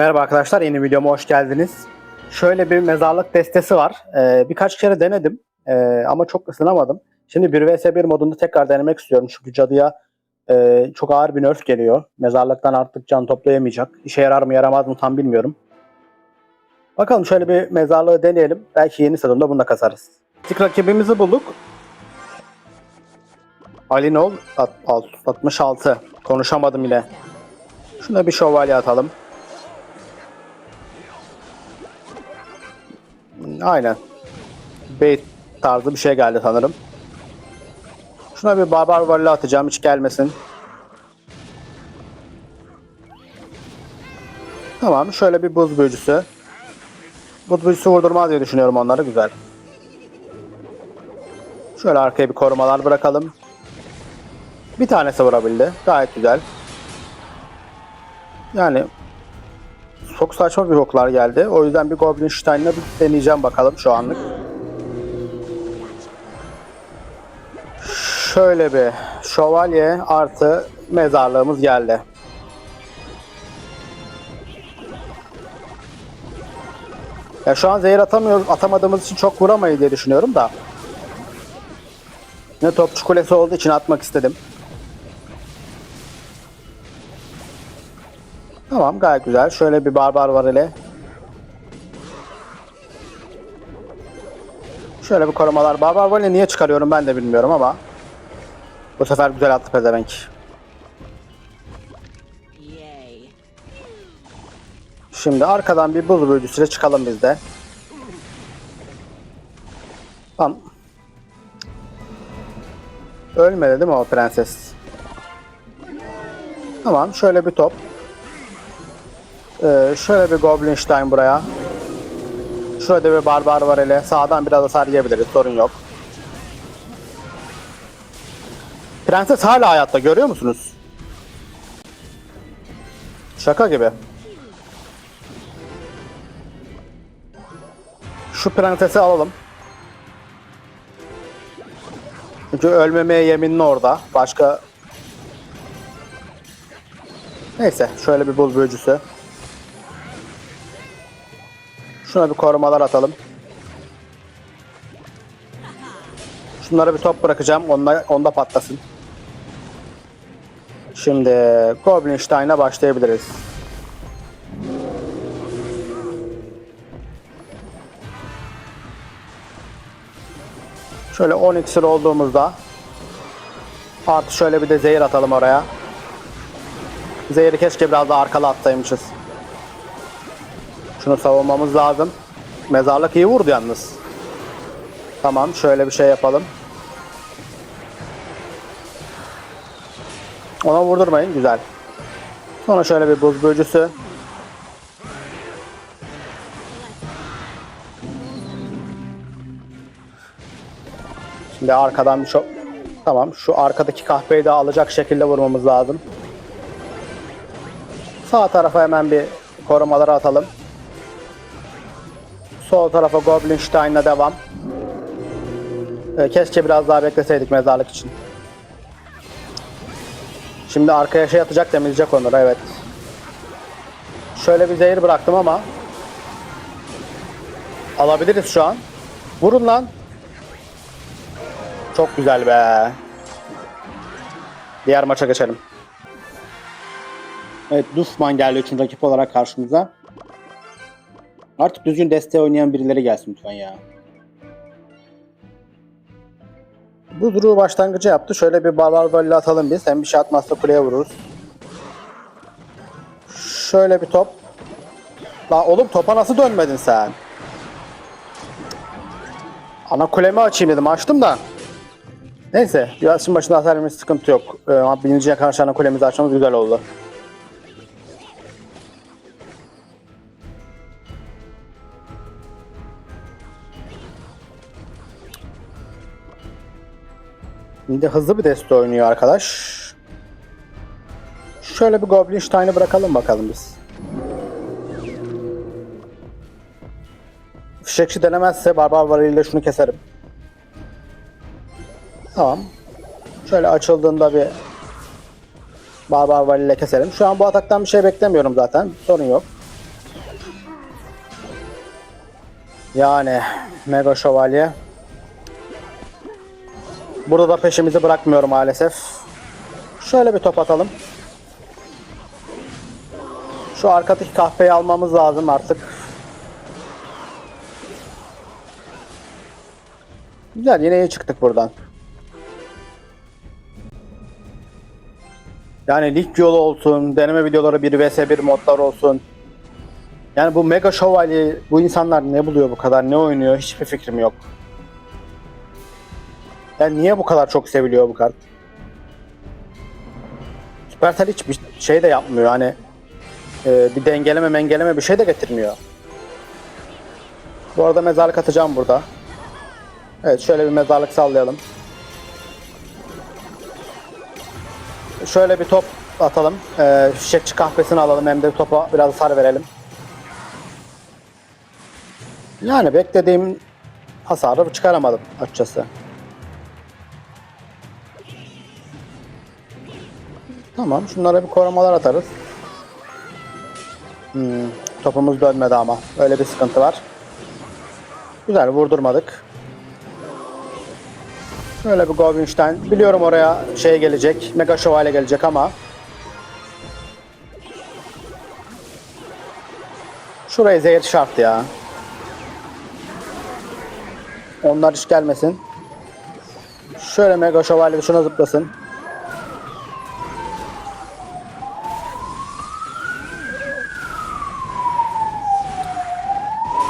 Merhaba arkadaşlar, yeni videoma hoş geldiniz. Şöyle bir mezarlık destesi var. Ee, birkaç kere denedim ee, ama çok ısınamadım. Şimdi 1 vs 1 modunda tekrar denemek istiyorum. Çünkü cadıya e, çok ağır bir nerf geliyor. Mezarlıktan artık can toplayamayacak. İşe yarar mı yaramaz mı tam bilmiyorum. Bakalım şöyle bir mezarlığı deneyelim. Belki yeni sezonda bunu da kasarız. İlk rakibimizi bulduk. Alinol at- alt- 66. Konuşamadım yine. Şuna bir şövalye atalım. Aynen. Bait tarzı bir şey geldi sanırım. Şuna bir barbar volley atacağım hiç gelmesin. Tamam şöyle bir buz büyücüsü. Buz büyücüsü vurdurmaz diye düşünüyorum onları güzel. Şöyle arkaya bir korumalar bırakalım. Bir tanesi vurabildi. Gayet güzel. Yani çok saçma bir oklar geldi. O yüzden bir Goblin Stein'la bir deneyeceğim bakalım şu anlık. Şöyle bir şövalye artı mezarlığımız geldi. Ya şu an zehir atamıyoruz, atamadığımız için çok vuramayız diye düşünüyorum da. Ne topçu kulesi olduğu için atmak istedim. Tamam gayet güzel. Şöyle bir barbar var hele. Şöyle bir korumalar. Barbar var niye çıkarıyorum ben de bilmiyorum ama. Bu sefer güzel attı pezevenk. Şimdi arkadan bir buz büyücüsüyle çıkalım biz de. Tamam. Ölmedi değil mi o prenses? Tamam şöyle bir top. Ee, şöyle bir Goblin Stein buraya. Şurada bir barbar var hele. Sağdan biraz hasar yiyebiliriz. Sorun yok. Prenses hala hayatta görüyor musunuz? Şaka gibi. Şu prensesi alalım. Çünkü ölmemeye yeminli orada. Başka... Neyse şöyle bir buz büyücüsü. Şuna bir korumalar atalım. Şunlara bir top bırakacağım. Onda, onda patlasın. Şimdi Goblin Stein'a başlayabiliriz. Şöyle 10 iksir olduğumuzda artı şöyle bir de zehir atalım oraya. Zehri keşke biraz daha arkala atsaymışız. Şunu savunmamız lazım. Mezarlık iyi vurdu yalnız. Tamam şöyle bir şey yapalım. Ona vurdurmayın güzel. Sonra şöyle bir buz büyücüsü. Şimdi arkadan bir çok Tamam şu arkadaki kahveyi de alacak şekilde vurmamız lazım. Sağ tarafa hemen bir korumaları atalım. Sol tarafa Goblin Stein'la devam. Ee, keşke biraz daha bekleseydik mezarlık için. Şimdi arkaya şey atacak temizleyecek onları evet. Şöyle bir zehir bıraktım ama alabiliriz şu an. Vurun lan. Çok güzel be. Diğer maça geçelim. Evet Dufman geldi için rakip olarak karşımıza. Artık düzgün desteği oynayan birileri gelsin lütfen ya. Bu duruğu başlangıcı yaptı. Şöyle bir barbar volley atalım biz. Hem bir şey atmazsa kuleye vururuz. Şöyle bir top. Lan oğlum topa nasıl dönmedin sen? Ana kulemi açayım dedim. Açtım da. Neyse. Şimdi başında hasar vermesi sıkıntı yok. Ee, ama birinciye karşı ana kulemizi açmamız güzel oldu. Şimdi hızlı bir deste oynuyor arkadaş. Şöyle bir Goblin Stein'ı bırakalım bakalım biz. Fişekçi denemezse barbar varıyla şunu keserim. Tamam. Şöyle açıldığında bir barbar varıyla keselim. Şu an bu ataktan bir şey beklemiyorum zaten. Sorun yok. Yani Mega Şövalye. Burada da peşimizi bırakmıyor maalesef. Şöyle bir top atalım. Şu arkadaki kahpeyi almamız lazım artık. Güzel yine iyi çıktık buradan. Yani lig yolu olsun, deneme videoları 1 vs 1 modlar olsun. Yani bu Mega Şövalye bu insanlar ne buluyor bu kadar, ne oynuyor hiçbir fikrim yok. Yani niye bu kadar çok seviliyor bu kart? Supercell hiçbir şey de yapmıyor hani e, bir dengeleme mengeleme bir şey de getirmiyor. Bu arada mezarlık atacağım burada. Evet şöyle bir mezarlık sallayalım. Şöyle bir top atalım. Ee, fişekçi kahvesini alalım hem de topa biraz hasar verelim. Yani beklediğim hasarı çıkaramadım açıkçası. Tamam şunlara bir korumalar atarız. Hmm, topumuz dönmedi ama. Öyle bir sıkıntı var. Güzel vurdurmadık. Şöyle bir Goblinstein. Biliyorum oraya şey gelecek. Mega Şövalye gelecek ama. Şuraya zehir şart ya. Onlar hiç gelmesin. Şöyle Mega Şövalye şuna zıplasın.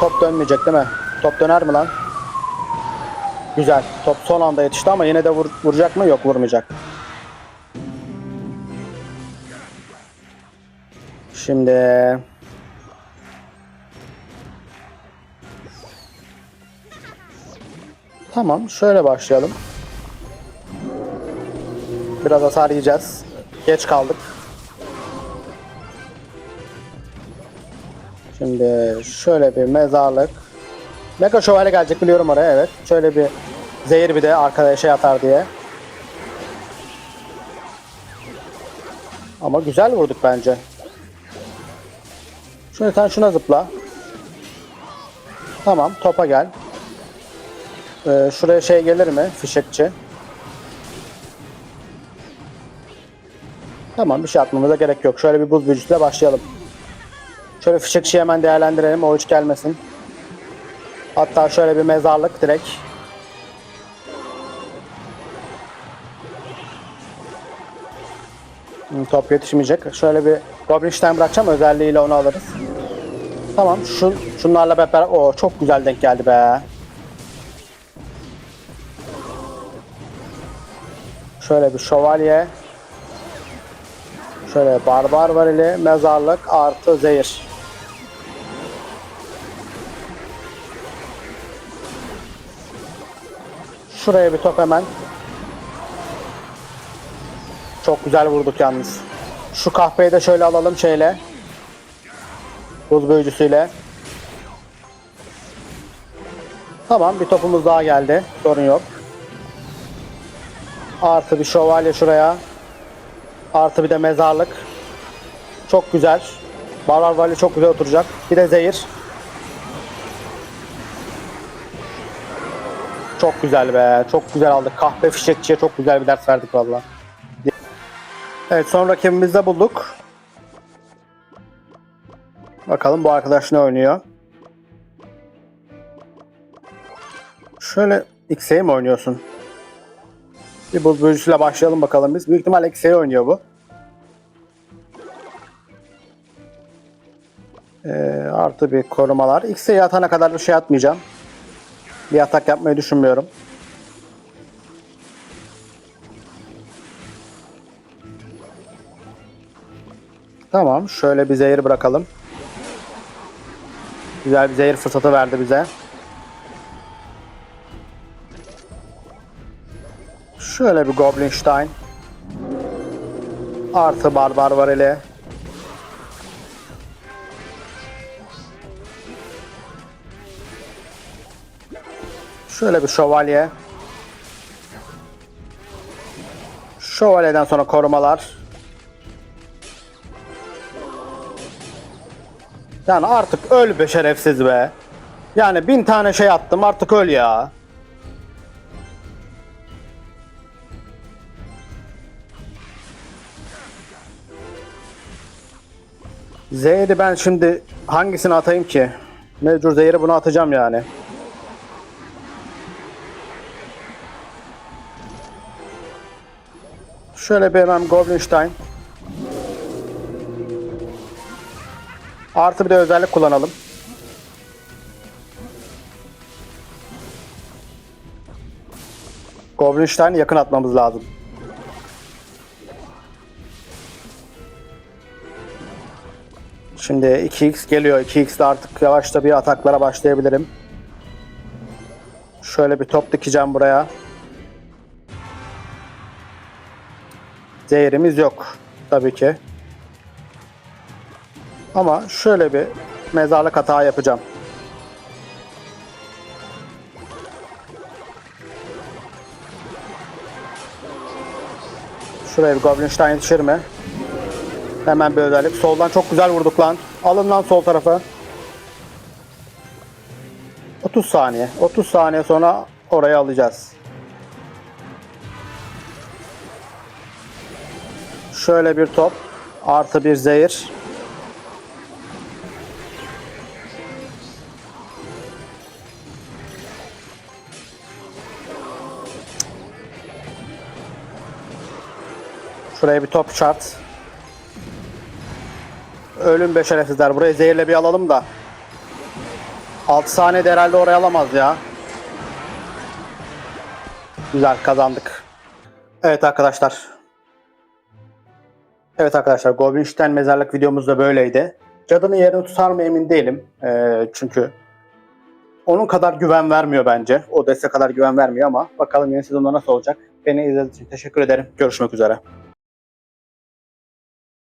Top dönmeyecek değil mi? Top döner mi lan? Güzel. Top son anda yetişti ama yine de vur- vuracak mı? Yok vurmayacak. Şimdi Tamam, şöyle başlayalım. Biraz hasar yiyeceğiz. Geç kaldık. Şimdi şöyle bir mezarlık. Mega şövalye gelecek biliyorum oraya evet. Şöyle bir zehir bir de arkaya şey atar diye. Ama güzel vurduk bence. Şöyle sen şuna zıpla. Tamam topa gel. Ee, şuraya şey gelir mi? Fişekçi. Tamam bir şey atmamıza gerek yok. Şöyle bir buz büyücüsüyle başlayalım. Şöyle fişekçiyi hemen değerlendirelim. O hiç gelmesin. Hatta şöyle bir mezarlık direkt. Hmm, Top yetişmeyecek. Şöyle bir Goblinstein bırakacağım. Özelliğiyle onu alırız. Tamam. Şu, şunlarla beraber... o çok güzel denk geldi be. Şöyle bir şövalye. Şöyle barbar varili, mezarlık artı zehir. Şuraya bir top hemen. Çok güzel vurduk yalnız. Şu kahveyi de şöyle alalım şeyle. Buz büyücüsüyle. Tamam bir topumuz daha geldi. Sorun yok. Artı bir şövalye şuraya. Artı bir de mezarlık. Çok güzel. Barbar Vali çok güzel oturacak. Bir de zehir. Çok güzel be. Çok güzel aldık. Kahpe fişekçiye çok güzel bir ders verdik valla. Evet son rakibimizi de bulduk. Bakalım bu arkadaş ne oynuyor. Şöyle X'e mi oynuyorsun? Bir buz büyücüsüyle başlayalım bakalım biz. Büyük ihtimal X'e oynuyor bu. Ee, artı bir korumalar. X'e atana kadar bir şey atmayacağım. Bir atak yapmayı düşünmüyorum. Tamam. Şöyle bir zehir bırakalım. Güzel bir zehir fırsatı verdi bize. Şöyle bir Goblinstein. Artı Barbar var ele. Şöyle bir şövalye. Şövalyeden sonra korumalar. Yani artık öl be şerefsiz be. Yani bin tane şey attım artık öl ya. Zehri ben şimdi hangisini atayım ki? Mecbur zehri bunu atacağım yani. Şöyle bir hemen Goblinstein. Artı bir de özellik kullanalım. Goblinstein'i yakın atmamız lazım. Şimdi 2x geliyor. 2x'de artık yavaşta bir ataklara başlayabilirim. Şöyle bir top dikeceğim buraya. Zehrimiz yok. Tabii ki. Ama şöyle bir mezarlık hata yapacağım. Şuraya bir Goblinstein yetişir mi? Hemen bir özellik. Soldan çok güzel vurduk lan. Alın lan sol tarafa. 30 saniye. 30 saniye sonra orayı alacağız. Şöyle bir top. Artı bir zehir. Şuraya bir top çart. Ölüm be şerefsizler. Burayı zehirle bir alalım da. 6 saniyede herhalde oraya alamaz ya. Güzel kazandık. Evet arkadaşlar. Evet arkadaşlar Goblinstein mezarlık videomuz da böyleydi. Cadının yerini tutar mı emin değilim. Ee, çünkü onun kadar güven vermiyor bence. O deste kadar güven vermiyor ama bakalım yeni sezonda nasıl olacak. Beni izlediğiniz için teşekkür ederim. Görüşmek üzere.